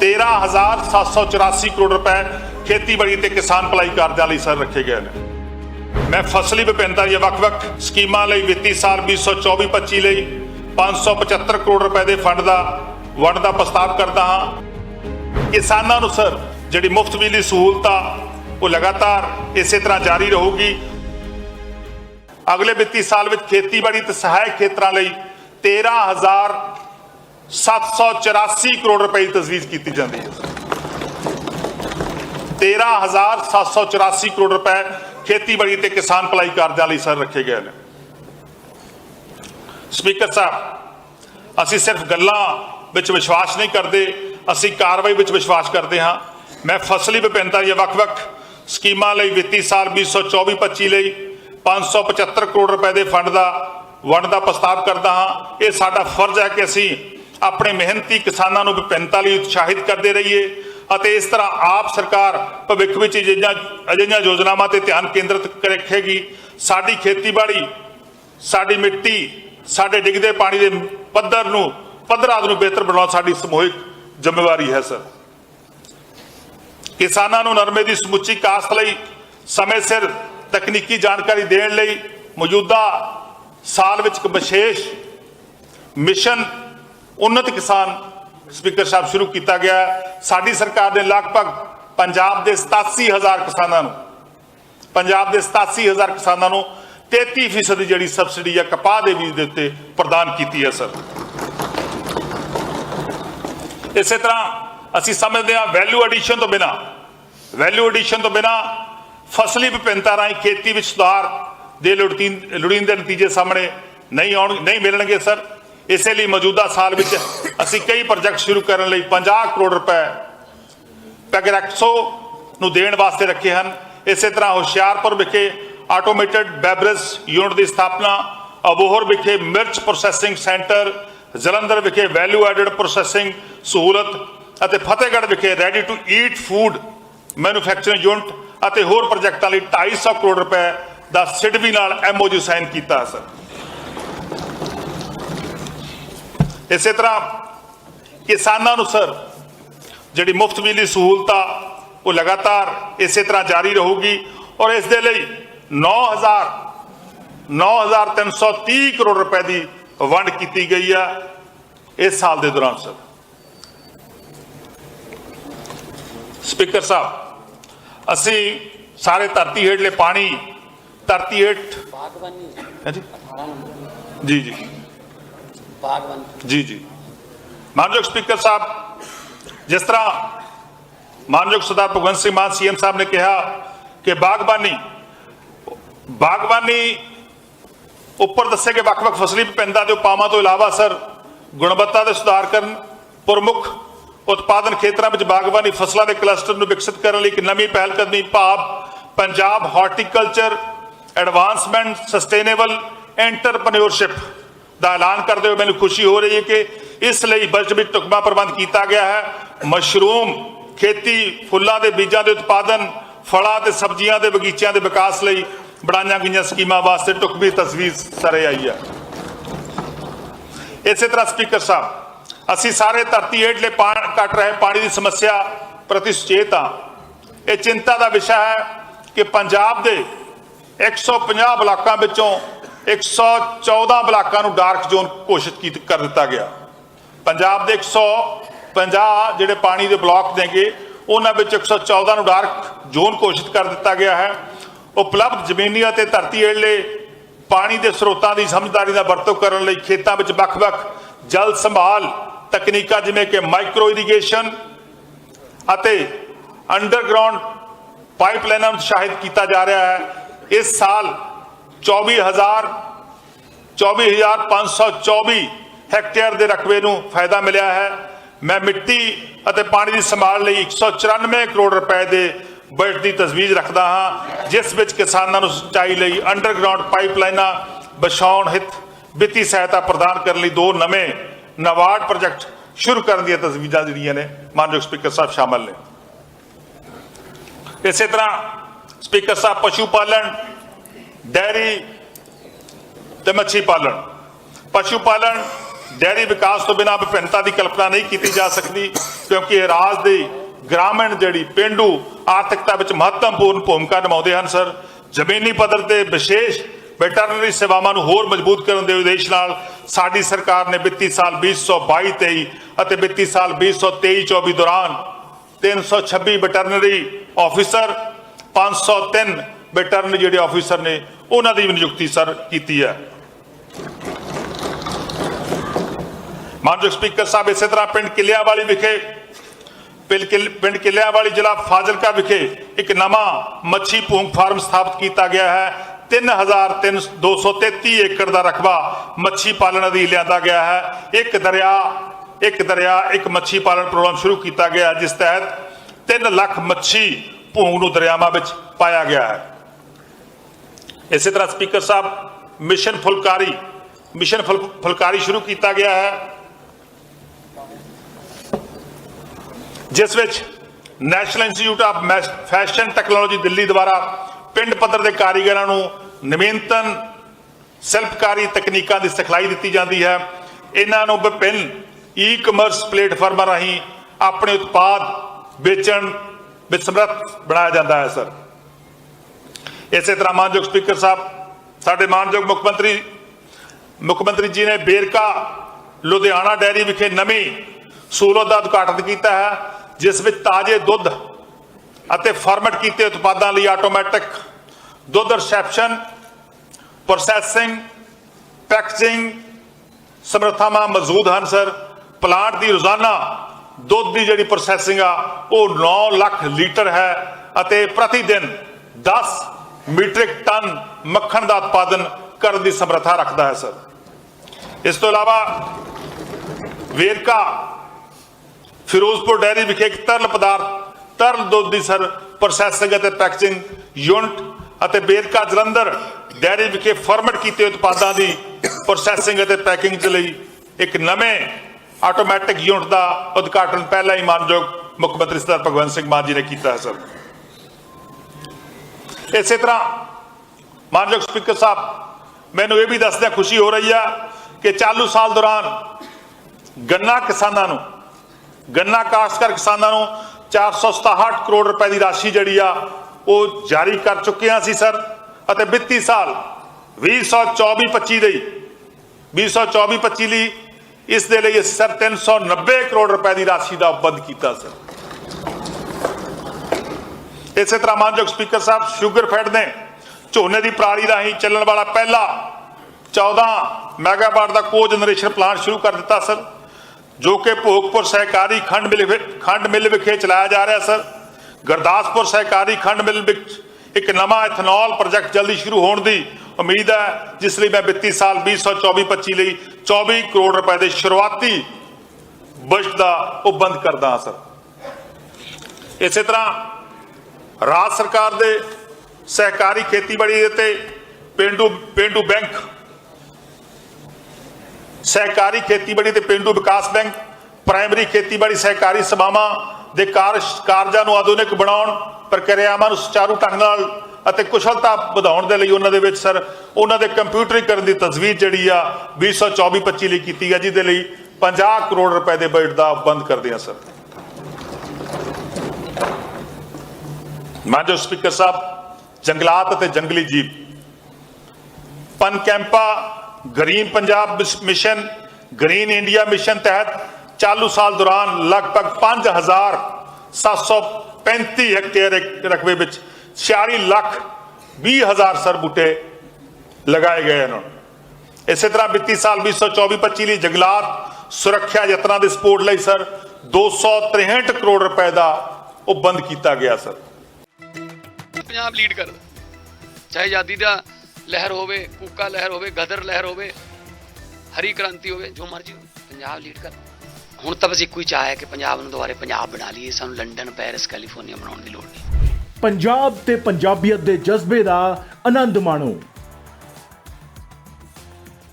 13784 ਕਰੋੜ ਰੁਪਏ ਖੇਤੀਬਾੜੀ ਤੇ ਕਿਸਾਨ ਭਲਾਈ ਕਾਰਜਾਂ ਲਈ ਸਰ ਰੱਖੇ ਗਏ ਨੇ। ਮੈਂ ਫਸਲੀ ਵਿਭਿੰਨਤਾ ਦੀਆਂ ਵੱਖ-ਵੱਖ ਸਕੀਮਾਂ ਲਈ ਵਿੱਤੀ ਸਾਲ 2024-25 ਲਈ 575 ਕਰੋੜ ਰੁਪਏ ਦੇ ਫੰਡ ਦਾ ਵੰਡ ਦਾ ਪ੍ਰਸਤਾਵ ਕਰਦਾ ਹਾਂ। ਕਿਸਾਨਾਂ ਨੂੰ ਸਰ ਜਿਹੜੀ ਮੁਫਤ ਬਿਜਲੀ ਸਹੂਲਤ ਆ, ਉਹ ਲਗਾਤਾਰ ਇਸੇ ਤਰ੍ਹਾਂ ਜਾਰੀ ਰਹੂਗੀ। ਅਗਲੇ ਵਿੱਤੀ ਸਾਲ ਵਿੱਚ ਖੇਤੀਬਾੜੀ ਤੇ ਸਹਾਇਕ ਖੇਤਰਾਂ ਲਈ 13784 ਕਰੋੜ ਰੁਪਏ ਦੀ ਤਜਵੀਜ਼ ਕੀਤੀ ਜਾਂਦੀ ਹੈ। 13784 ਕਰੋੜ ਰੁਪਏ ਖੇਤੀਬਾੜੀ ਤੇ ਕਿਸਾਨ ਭਲਾਈ ਕਾਰਜਾਂ ਲਈ ਸਰ ਰੱਖੇ ਗਏ ਨੇ। ਸਪੀਕਰ ਸਾਹਿਬ, ਅਸੀਂ ਸਿਰਫ ਗੱਲਾਂ ਵਿੱਚ ਵਿਸ਼ਵਾਸ ਨਹੀਂ ਕਰਦੇ, ਅਸੀਂ ਕਾਰਵਾਈ ਵਿੱਚ ਵਿਸ਼ਵਾਸ ਕਰਦੇ ਹਾਂ। ਮੈਂ ਫਸਲੀ ਵਿਭਿੰਨਤਾ ਦੀਆਂ ਵੱਖ-ਵੱਖ ਸਕੀਮਾਂ ਲਈ ਵਿੱਤੀ ਸਾਲ 2024-25 ਲਈ 575 ਕਰੋੜ ਰੁਪਏ ਦੇ ਫੰਡ ਦਾ ਵੰਡ ਦਾ ਪ੍ਰਸਤਾਵ ਕਰਦਾ ਹਾਂ। ਇਹ ਸਾਡਾ ਫਰਜ਼ ਹੈ ਕਿ ਅਸੀਂ ਆਪਣੇ ਮਿਹਨਤੀ ਕਿਸਾਨਾਂ ਨੂੰ ਵਿਭਿੰਨਤਾ ਲਈ ਉਤਸ਼ਾਹਿਤ ਕਰਦੇ ਰਹੀਏ ਅਤੇ ਇਸ ਤਰ੍ਹਾਂ ਆਪ ਸਰਕਾਰ ਭਵਿੱਖ ਵਿੱਚ ਅਜਿਹੀਆਂ ਅਜਿਹੀਆਂ ਯੋਜਨਾਵਾਂ ਤੇ ਧਿਆਨ ਕੇਂਦਰਿਤ ਰੱਖੇਗੀ। ਸਾਡੀ ਖੇਤੀਬਾੜੀ, ਸਾਡੀ ਮਿੱਟੀ, ਸਾਡੇ ਡਿੱਗਦੇ ਪਾਣੀ ਦੇ ਪੱਧਰ ਨੂੰ, ਪੱਧਰਾਂ ਨੂੰ ਬਿਹਤਰ ਬਣਾਉਣਾ ਸਾਡੀ ਸਮੂਹਿਕ ਜ਼ਿੰਮੇਵਾਰੀ ਹੈ, ਸਰ। ਕਿਸਾਨਾਂ ਨੂੰ ਨਰਮੇ ਦੀ ਸਮੁੱਚੀ ਕਾਸ਼ਤ ਲਈ ਸਮੇਂ ਸਿਰ ਤਕਨੀਕੀ ਜਾਣਕਾਰੀ ਦੇਣ ਲਈ ਮੌਜੂਦਾ ਸਾਲ ਵਿੱਚ ਇੱਕ ਵਿਸ਼ੇਸ਼ ਮਿਸ਼ਨ ਉન્નਤ ਕਿਸਾਨ ਸਪੀਕਰ ਸਾਹਿਬ ਸ਼ੁਰੂ ਕੀਤਾ ਗਿਆ ਹੈ। ਸਾਡੀ ਸਰਕਾਰ ਨੇ ਲਗਭਗ ਪੰਜਾਬ ਦੇ 87000 ਕਿਸਾਨਾਂ ਨੂੰ, ਪੰਜਾਬ ਦੇ 87000 ਕਿਸਾਨਾਂ ਨੂੰ 33% ਜਿਹੜੀ ਸਬਸਿਡੀ ਹੈ ਕਪਾਹ ਦੇ ਬੀਜ ਦੇ ਉੱਤੇ ਪ੍ਰਦਾਨ ਕੀਤੀ ਹੈ, ਸਰ ਇਸੇ ਤਰ੍ਹਾਂ ਅਸੀਂ ਸਮਝਦੇ ਹਾਂ ਵੈਲਿਊ ਐਡੀਸ਼ਨ ਤੋਂ ਬਿਨਾ ਵੈਲਿਊ ਐਡੀਸ਼ਨ ਤੋਂ ਬਿਨਾ ਫਸਲੀ ਵਿਭਿੰਨਤਾ ਰਾਹੀਂ ਖੇਤੀ ਵਿੱਚ ਸੁਧਾਰ ਦੇ ਲੋੜੀਂ- ਲੋੜੀਂਦੇ ਨਤੀਜੇ ਸਾਹਮਣੇ ਨਹੀਂ ਆਉਣ ਨਹੀਂ ਮਿਲਣਗੇ, ਸਰ ਇਸੇ ਲਈ ਮੌਜੂਦਾ ਸਾਲ ਵਿੱਚ ਅਸੀਂ ਕਈ ਪ੍ਰੋਜੈਕਟ ਸ਼ੁਰੂ ਕਰਨ ਲਈ 50 ਕਰੋੜ ਰੁਪਏ ਪੈਗਰੈਕਸੋ ਨੂੰ ਦੇਣ ਵਾਸਤੇ ਰੱਖੇ ਹਨ। ਇਸੇ ਤਰ੍ਹਾਂ ਹੁਸ਼ਿਆਰਪੁਰ ਵਿਖੇ ਆਟੋਮੇਟਿਡ ਬੈਬਰੇਜ ਯੂਨਿਟ ਦੀ ਸਥਾਪਨਾ, ਅਬੋਹਰ ਵਿਖੇ ਮਿਰਚ ਪ੍ਰੋਸੈਸਿੰਗ ਸੈਂਟਰ ਜਲੰਧਰ ਵਿਖੇ ਵੈਲਿਊ ਐਡਡ ਪ੍ਰੋਸੈਸਿੰਗ ਸਹੂਲਤ ਅਤੇ ਫਤਿਹਗੜ੍ਹ ਵਿਖੇ ready to eat food manufacturing unit ਅਤੇ ਹੋਰ ਪ੍ਰੋਜੈਕਟਾਂ ਲਈ 250 ਕਰੋੜ ਰੁਪਏ ਦਾ ਸਿਡਵੀ ਨਾਲ ਐਮਓਯੂ ਸਾਈਨ ਕੀਤਾ ਸਰ। ਇਸੇ ਤਰ੍ਹਾਂ ਕਿਸਾਨਾਂ ਨੂੰ ਸਰ ਜਿਹੜੀ ਮੁਫਤ ਬਿਜਲੀ ਸਹੂਲਤ ਉਹ ਲਗਾਤਾਰ ਇਸੇ ਤਰ੍ਹਾਂ ਜਾਰੀ ਰਹੂਗੀ ਔਰ ਇਸ ਦੇ ਲਈ 9000 9330 ਕਰੋੜ ਰੁਪਏ ਦੀ ਵੰਡ ਕੀਤੀ ਗਈ ਆ ਇਸ ਸਾਲ ਦੇ ਦੌਰਾਨ ਸਰ। ਸਪੀਕਰ ਸਾਹਿਬ ਅਸੀਂ ਸਾਰੇ ਧਰਤੀ ਹੇਠਲੇ ਪਾਣੀ ਧਰਤੀ ਹੇਠ ਬਾਗਬਾਨੀ। ਜੀ 18 ਨੰਬਰ ਜੀ। ਜੀ ਬਾਗਬਾਨੀ ਜੀ ਜੀ। ਮਾਨਯੋਗ ਸਪੀਕਰ ਸਾਹਿਬ, ਜਿਸ ਤਰ੍ਹਾਂ ਮਾਨਯੋਗ ਸਰਦਾਰ ਭਗਵੰਤ ਸਿੰਘ ਮਾਨ ਸੀਐਮ ਸਾਹਿਬ ਨੇ ਕਿਹਾ ਕਿ ਬਾਗਬਾਨੀ ਬਾਗਬਾਨੀ ਉੱਪਰ ਦੱਸੇ ਕਿ ਵੱਖ-ਵੱਖ ਫਸਲੀ ਵਿਭਿੰਨਤਾ ਦੇ ਉਪਾਵਾਂ ਤੋਂ ਇਲਾਵਾ, ਸਰ, ਗੁਣਵੱਤਾ ਦੇ ਸੁਧਾਰ ਕਰਨ, ਪ੍ਰਮੁੱਖ ਉਤਪਾਦਨ ਖੇਤਰਾਂ ਵਿੱਚ ਬਾਗਬਾਨੀ ਫਸਲਾਂ ਦੇ ਕਲਸਟਰ ਨੂੰ ਵਿਕਸਿਤ ਕਰਨ ਲਈ ਇੱਕ ਨਵੀਂ ਪਹਿਲ ਕਦਮੀ ਭਾਵ Punjab Horticulture, Advancement, Sustainable Entrepreneurship ਦਾ ਐਲਾਨ ਕਰਦੇ ਹੋਏ ਮੈਨੂੰ ਖੁਸ਼ੀ ਹੋ ਰਹੀ ਹੈ ਕਿ ਇਸ ਲਈ ਬਜਟ ਵਿੱਚ ਟੁਕਮਾ ਪ੍ਰਬੰਧ ਕੀਤਾ ਗਿਆ ਹੈ। ਮਸ਼ਰੂਮ, ਖੇਤੀ, ਫੁੱਲਾਂ ਦੇ ਬੀਜਾਂ ਦੇ ਉਤਪਾਦਨ, ਫਲਾਂ ਤੇ ਸਬਜ਼ੀਆਂ ਦੇ ਬਗੀਚਿਆਂ ਦੇ ਵਿਕਾਸ ਲਈ ਬਣਾਈਆਂ ਗਈਆਂ ਸਕੀਮਾਂ ਵਾਸਤੇ ਟੁਕਮੀ ਤਸਵੀਰ ਸਰੇ ਆਈ ਹੈ। ਇਸੇ ਤਰ੍ਹਾਂ ਸਪੀਕਰ ਸਾਹਿਬ, ਅਸੀਂ ਸਾਰੇ ਧਰਤੀ ਹੇਠਲੇ ਪਾਣੀ ਘਟ ਰਹੇ ਪਾਣੀ ਦੀ ਸਮੱਸਿਆ ਪ੍ਰਤੀ ਸੁਚੇਤ ਹਾਂ। ਇਹ ਚਿੰਤਾ ਦਾ ਵਿਸ਼ਾ ਹੈ ਕਿ ਪੰਜਾਬ ਦੇ 150 ਬਲਾਕਾਂ ਵਿੱਚੋਂ 114 ਬਲਾਕਾਂ ਨੂੰ ਡਾਰਕ ਜ਼ੋਨ ਘੋਸ਼ਿਤ ਕੀਤ ਕਰ ਦਿੱਤਾ ਗਿਆ। ਪੰਜਾਬ ਦੇ 150 ਜਿਹੜੇ ਪਾਣੀ ਦੇ ਬਲਾਕ ਨੇਗੇ, ਉਹਨਾਂ ਵਿੱਚ 114 ਨੂੰ ਡਾਰਕ ਜ਼ੋਨ ਘੋਸ਼ਿਤ ਕਰ ਦਿੱਤਾ ਗਿਆ ਹੈ। ਉਪਲਬਧ ਜ਼ਮੀਨੀ ਅਤੇ ਧਰਤੀ ਹੇਠਲੇ ਪਾਣੀ ਦੇ ਸਰੋਤਾਂ ਦੀ ਸਮਝਦਾਰੀ ਦਾ ਵਰਤੋਂ ਕਰਨ ਲਈ ਖੇਤਾਂ ਵਿੱਚ ਵੱਖ-ਵੱਖ ਜਲ ਸੰਭਾਲ ਤਕਨੀਕਾਂ ਜਿਵੇਂ ਕਿ ਮਾਈਕਰੋ ਇਰੀਗੇਸ਼ਨ ਅਤੇ ਅੰਡਰਗਰਾਉਂਡ ਪਾਈਪਲਾਈਨਾਂ ਨੂੰ ਉਤਸ਼ਾਹਿਤ ਕੀਤਾ ਜਾ ਰਿਹਾ ਹੈ। ਇਸ ਸਾਲ 24000 24524 ਹੈਕਟੇਅਰ ਦੇ ਰਕਬੇ ਨੂੰ ਫਾਇਦਾ ਮਿਲਿਆ ਹੈ। ਮੈਂ ਮਿੱਟੀ ਅਤੇ ਪਾਣੀ ਦੀ ਸੰਭਾਲ ਲਈ 194 ਕਰੋੜ ਰੁਪਏ ਦੇ ਬਜਟ ਦੀ ਤਜਵੀਜ਼ ਰੱਖਦਾ ਹਾਂ, ਜਿਸ ਵਿੱਚ ਕਿਸਾਨਾਂ ਨੂੰ ਸਿੰਚਾਈ ਲਈ ਅੰਡਰਗਰਾਉਂਡ ਪਾਈਪਲਾਈਨਾਂ ਵਿਛਾਉਣ ਹਿੱਤ, ਵਿੱਤੀ ਸਹਾਇਤਾ ਪ੍ਰਦਾਨ ਕਰਨ ਲਈ ਦੋ ਨਵੇਂ ਨਵਾਰਡ ਪ੍ਰੋਜੈਕਟ ਸ਼ੁਰੂ ਕਰਨ ਦੀਆਂ ਤਜਵੀਜ਼ਾਂ ਜਿਹੜੀਆਂ ਨੇ, ਮਾਨਯੋਗ ਸਪੀਕਰ ਸਾਹਿਬ ਸ਼ਾਮਲ ਨੇ। ਇਸੇ ਤਰ੍ਹਾਂ ਸਪੀਕਰ ਸਾਹਿਬ ਪਸ਼ੂ ਪਾਲਣ ਡੈਰੀ ਤੇ ਮੱਛੀ ਪਾਲਣ। ਪਸ਼ੂ ਪਾਲਣ ਡੈਰੀ ਵਿਕਾਸ ਤੋਂ ਬਿਨਾਂ ਵਿਭਿੰਨਤਾ ਦੀ ਕਲਪਨਾ ਨਹੀਂ ਕੀਤੀ ਜਾ ਸਕਦੀ, ਕਿਉਂਕਿ ਇਹ ਰਾਜ ਦੀ ਗ੍ਰਾਮੀਣ ਜਿਹੜੀ ਪਿੰਡੂ ਆਰਥਿਕਤਾ ਵਿੱਚ ਮਹੱਤਵਪੂਰਨ ਭੂਮਿਕਾ ਨਿਭਾਉਂਦੇ ਹਨ, ਸਰ। ਜ਼ਮੀਨੀ ਪੱਧਰ ਤੇ ਵਿਸ਼ੇਸ਼ ਵੈਟਰਨਰੀ ਸੇਵਾਵਾਂ ਨੂੰ ਹੋਰ ਮਜ਼ਬੂਤ ਕਰਨ ਦੇ ਉਦੇਸ਼ ਨਾਲ ਸਾਡੀ ਸਰਕਾਰ ਨੇ ਵਿੱਤੀ ਸਾਲ 2022-23 ਅਤੇ ਵਿੱਤੀ ਸਾਲ 2023-24 ਦੌਰਾਨ 326 ਵੈਟਰਨਰੀ ਆਫੀਸਰ 503 ਵੈਟਰਨਰੀ ਜਿਹੜੇ ਆਫੀਸਰ ਨੇ ਉਹਨਾਂ ਦੀ ਵੀ ਨਿਯੁਕਤੀ ਸਰ ਕੀਤੀ ਹੈ। ਮਾਨਯੋਗ ਸਪੀਕਰ ਸਾਹਿਬ ਇਸੇ ਤਰ੍ਹਾਂ ਪਿੰਡ ਕਿਲਿਆਵਾਲੀ ਵਿਖੇ ਪਿੰਡ ਕਿਲ- ਪਿੰਡ ਕਿਲਿਆਵਾਲੀ ਜ਼ਿਲ੍ਹਾ ਫਾਜ਼ਿਲਕਾ ਵਿਖੇ ਇੱਕ ਨਵਾਂ ਮੱਛੀ ਭੂੰਗ ਫਾਰਮ ਸਥਾਪਿਤ ਕੀਤਾ ਗਿਆ ਹੈ। 3233 ਏਕੜ ਦਾ ਰਕਬਾ ਮੱਛੀ ਪਾਲਣ ਅਧੀਨ ਲਿਆਂਦਾ ਗਿਆ ਹੈ। ਇੱਕ ਦਰਿਆ ਇੱਕ ਦਰਿਆ ਇੱਕ ਮੱਛੀ ਪਾਲਣ ਪ੍ਰੋਗਰਾਮ ਸ਼ੁਰੂ ਕੀਤਾ ਗਿਆ ਹੈ, ਜਿਸ ਤਹਿਤ 3 ਲੱਖ ਮੱਛੀ ਭੂੰਗ ਨੂੰ ਦਰਿਆਵਾਂ ਵਿੱਚ ਪਾਇਆ ਗਿਆ ਹੈ। ਇਸੇ ਤਰ੍ਹਾਂ speaker sahib, Mission Phulkari, Mission ਫੁਲ- ਫੁਲਕਾਰੀ ਸ਼ੁਰੂ ਕੀਤਾ ਗਿਆ ਹੈ। ਜਿਸ ਵਿੱਚ National Institute of Fashion Technology Delhi ਦੁਆਰਾ ਪਿੰਡ ਪੱਧਰ ਦੇ ਕਾਰੀਗਰਾਂ ਨੂੰ ਨਵੀਨਤਨ ਸ਼ਿਲਪਕਾਰੀ ਤਕਨੀਕਾਂ ਦੀ ਸਿਖਲਾਈ ਦਿੱਤੀ ਜਾਂਦੀ ਹੈ। ਇਹਨਾਂ ਨੂੰ ਵਿਭਿੰਨ ਈ-ਕਮਰਸ ਪਲੇਟਫਾਰਮਾਂ ਰਾਹੀਂ ਆਪਣੇ ਉਤਪਾਦ ਵੇਚਣ ਵਿੱਚ ਸਮਰੱਥ ਬਣਾਇਆ ਜਾਂਦਾ ਹੈ, ਸਰ। ਇਸੇ ਤਰ੍ਹਾਂ ਮਾਨਯੋਗ ਸਪੀਕਰ ਸਾਹਿਬ, ਸਾਡੇ ਮਾਨਯੋਗ ਮੁੱਖ ਮੰਤਰੀ ਮੁੱਖ ਮੰਤਰੀ ਜੀ ਨੇ ਬੇਰਕਾ ਲੁਧਿਆਣਾ ਡੈਰੀ ਵਿਖੇ ਨਵੀਂ ਸਹੂਲਤ ਦਾ ਉਦਘਾਟਨ ਕੀਤਾ ਹੈ, ਜਿਸ ਵਿੱਚ ਤਾਜ਼ੇ ਦੁੱਧ ਅਤੇ ਫਾਰਮੈਟ ਕੀਤੇ ਉਤਪਾਦਾਂ ਲਈ ਆਟੋਮੈਟਿਕ ਦੁੱਧ ਰਿਸੈਪਸ਼ਨ, ਪ੍ਰੋਸੈਸਿੰਗ, ਪੈਕੇਜਿੰਗ ਸਮਰੱਥਾਵਾਂ ਮੌਜੂਦ ਹਨ, ਸਰ। ਪਲਾਂਟ ਦੀ ਰੋਜ਼ਾਨਾ ਦੁੱਧ ਦੀ ਜਿਹੜੀ ਪ੍ਰੋਸੈਸਿੰਗ ਆ, ਉਹ 9 ਲੱਖ ਲੀਟਰ ਹੈ ਅਤੇ ਪ੍ਰਤੀ ਦਿਨ 10 ਮੀਟ੍ਰਿਕ ਟਨ ਮੱਖਣ ਦਾ ਉਤਪਾਦਨ ਕਰਨ ਦੀ ਸਮਰੱਥਾ ਰੱਖਦਾ ਹੈ, ਸਰ। ਇਸ ਤੋਂ ਇਲਾਵਾ ਵੇਰਕਾ ਫਿਰੋਜ਼ਪੁਰ ਡੈਰੀ ਵਿਖੇ ਇੱਕ ਤਰਲ ਪਦਾਰਥ, ਤਰਲ ਦੁੱਧ ਦੀ, ਸਰ ਪ੍ਰੋਸੈਸਿੰਗ ਅਤੇ ਪੈਕੇਜਿੰਗ ਯੂਨਿਟ ਅਤੇ ਵੇਰਕਾ ਜਲੰਧਰ ਡੈਰੀ ਵਿਖੇ ਫਾਰਮੈਟ ਕੀਤੇ ਉਤਪਾਦਾਂ ਦੀ ਪ੍ਰੋਸੈਸਿੰਗ ਅਤੇ ਪੈਕਿੰਗ ਦੇ ਲਈ ਇੱਕ ਨਵੇਂ ਆਟੋਮੈਟਿਕ ਯੂਨਿਟ ਦਾ ਉਦਘਾਟਨ ਪਹਿਲਾਂ ਹੀ ਮਾਨਯੋਗ ਮੁੱਖ ਮੰਤਰੀ ਸਰਦਾਰ ਭਗਵੰਤ ਸਿੰਘ ਮਾਨ ਜੀ ਨੇ ਕੀਤਾ ਹੈ, ਸਰ। ਇਸੇ ਤਰ੍ਹਾਂ ਮਾਨਯੋਗ ਸਪੀਕਰ ਸਾਹਿਬ, ਮੈਨੂੰ ਇਹ ਵੀ ਦੱਸਦਿਆਂ ਖੁਸ਼ੀ ਹੋ ਰਹੀ ਆ ਕਿ ਚਾਲੂ ਸਾਲ ਦੌਰਾਨ ਗੰਨਾ ਕਿਸਾਨਾਂ ਨੂੰ, ਗੰਨਾ ਕਾਸ਼ਤਕਾਰ ਕਿਸਾਨਾਂ ਨੂੰ 467 ਕਰੋੜ ਰੁਪਏ ਦੀ ਰਾਸ਼ੀ ਜਿਹੜੀ ਆ, ਉਹ ਜਾਰੀ ਕਰ ਚੁੱਕੇ ਹਾਂ ਸੀ ਸਰ ਅਤੇ ਵਿੱਤੀ ਸਾਲ 2024-25 ਲਈ 2024-25 ਲਈ ਇਸ ਦੇ ਲਈ ਅਸੀਂ ਸਰ 390 ਕਰੋੜ ਰੁਪਏ ਦੀ ਰਾਸ਼ੀ ਦਾ ਬੰਦ ਕੀਤਾ ਸਰ। ਇਸੇ ਤਰ੍ਹਾਂ ਮਾਨਯੋਗ ਸਪੀਕਰ ਸਾਹਿਬ, ਸ਼ੂਗਰ ਫੈਡ ਨੇ ਝੋਨੇ ਦੀ ਪਰਾਲੀ ਰਾਹੀਂ ਚੱਲਣ ਵਾਲਾ ਪਹਿਲਾ 14 ਮੈਗਾਵਾਟ ਦਾ ਕੋ ਜਨਰੇਸ਼ਨ ਪਲਾਂਟ ਸ਼ੁਰੂ ਕਰ ਦਿੱਤਾ, ਸਰ, ਜੋ ਕਿ ਭੋਗਪੁਰ ਸਹਿਕਾਰੀ ਖੰਡ ਮਿਲ ਖੰਡ ਮਿਲ ਵਿਖੇ ਚਲਾਇਆ ਜਾ ਰਿਹਾ, ਸਰ। ਗੁਰਦਾਸਪੁਰ ਸਹਿਕਾਰੀ ਖੰਡ ਮਿਲ ਵਿੱਚ ਇੱਕ ਨਵਾਂ ਇਥਨੋਲ ਪ੍ਰੋਜੈਕਟ ਜਲਦੀ ਸ਼ੁਰੂ ਹੋਣ ਦੀ ਉਮੀਦ ਹੈ, ਜਿਸ ਲਈ ਮੈਂ ਵਿੱਤੀ ਸਾਲ 2024-25 ਲਈ 24 ਕਰੋੜ ਰੁਪਏ ਦੇ ਸ਼ੁਰੂਆਤੀ ਬਜਟ ਦਾ ਉਹ ਬੰਦ ਕਰਦਾ ਹਾਂ, ਸਰ। ਇਸੇ ਤਰ੍ਹਾਂ ਰਾਜ ਸਰਕਾਰ ਦੇ ਸਹਿਕਾਰੀ ਖੇਤੀਬਾੜੀ ਅਤੇ ਪਿੰਡੂ ਪਿੰਡੂ ਬੈਂਕ, ਸਹਿਕਾਰੀ ਖੇਤੀਬਾੜੀ ਤੇ ਪਿੰਡੂ ਵਿਕਾਸ ਬੈਂਕ, ਪ੍ਰਾਇਮਰੀ ਖੇਤੀਬਾੜੀ ਸਹਿਕਾਰੀ ਸਭਾਵਾਂ ਦੇ ਕਾਰਜ ਕਾਰਜਾਂ ਨੂੰ ਆਧੁਨਿਕ ਬਣਾਉਣ ਪ੍ਰਕਿਰਿਆਵਾਂ ਨੂੰ ਸੁਚਾਰੂ ਢੰਗ ਨਾਲ ਅਤੇ ਕੁਸ਼ਲਤਾ ਵਧਾਉਣ ਦੇ ਲਈ ਉਹਨਾਂ ਦੇ ਵਿੱਚ ਸਰ, ਉਹਨਾਂ ਦੇ ਕੰਪਿਊਟਰੀਕਰਨ ਦੀ ਤਜਵੀਜ਼ ਜਿਹੜੀ ਆ 2024-25 ਲਈ ਕੀਤੀ ਹੈ ਜਿਹਦੇ ਲਈ 50 ਕਰੋੜ ਰੁਪਏ ਦੇ ਬਜਟ ਦਾ ਬੰਦ ਕਰਦੇ ਹਾਂ ਸਰ। ਮਾਨਯੋਗ ਸਪੀਕਰ ਸਾਹਿਬ, ਜੰਗਲਾਤ ਅਤੇ ਜੰਗਲੀ ਜੀਵ। ਪਨ CAMPA, Green Punjab Mission, Green India Mission ਤਹਿਤ ਚਾਲੂ ਸਾਲ ਦੌਰਾਨ ਲਗਭਗ 5735 ਹੈਕਟੇਅਰ ਰਕਬੇ ਵਿੱਚ 46 ਲੱਖ 20 ਹਜ਼ਾਰ ਸਰ ਬੂਟੇ ਲਗਾਏ ਗਏ ਹਨ। ਇਸੇ ਤਰ੍ਹਾਂ ਵਿੱਤੀ ਸਾਲ 2024-25 ਲਈ ਜੰਗਲਾਤ ਸੁਰੱਖਿਆ ਯਤਨਾਂ ਦੇ ਸਪੋਰਟ ਲਈ ਸਰ 263 ਕਰੋੜ ਰੁਪਏ ਦਾ ਉਹ ਬੰਦ ਕੀਤਾ ਗਿਆ ਸਰ। ਪੰਜਾਬ ਲੀਡ ਕਰਦਾ ਚਾਹੇ ਆਜ਼ਾਦੀ ਦਾ ਲਹਿਰ ਹੋਵੇ, ਕੂਕਾ ਲਹਿਰ ਹੋਵੇ, ਗਦਰ ਲਹਿਰ ਹੋਵੇ, ਹਰੀ ਕ੍ਰਾਂਤੀ ਹੋਵੇ, ਜੋ ਮਰਜ਼ੀ ਪੰਜਾਬ ਲੀਡ ਕਰ ਹੁਣ ਤਾਂ ਬਸ ਇੱਕੋ ਹੀ ਚਾਹ ਹੈ ਕਿ ਪੰਜਾਬ ਨੂੰ ਦੁਬਾਰੇ ਪੰਜਾਬ ਬਣਾ ਲਈਏ। ਸਾਨੂੰ ਲੰਡਨ, ਪੈਰਿਸ, ਕੈਲੀਫੋਰਨੀਆ ਬਣਾਉਣ ਦੀ ਲੋੜ ਨਹੀਂ। ਪੰਜਾਬ ਤੇ ਪੰਜਾਬੀਅਤ ਦੇ ਜਜ਼ਬੇ ਦਾ ਆਨੰਦ ਮਾਣੋ।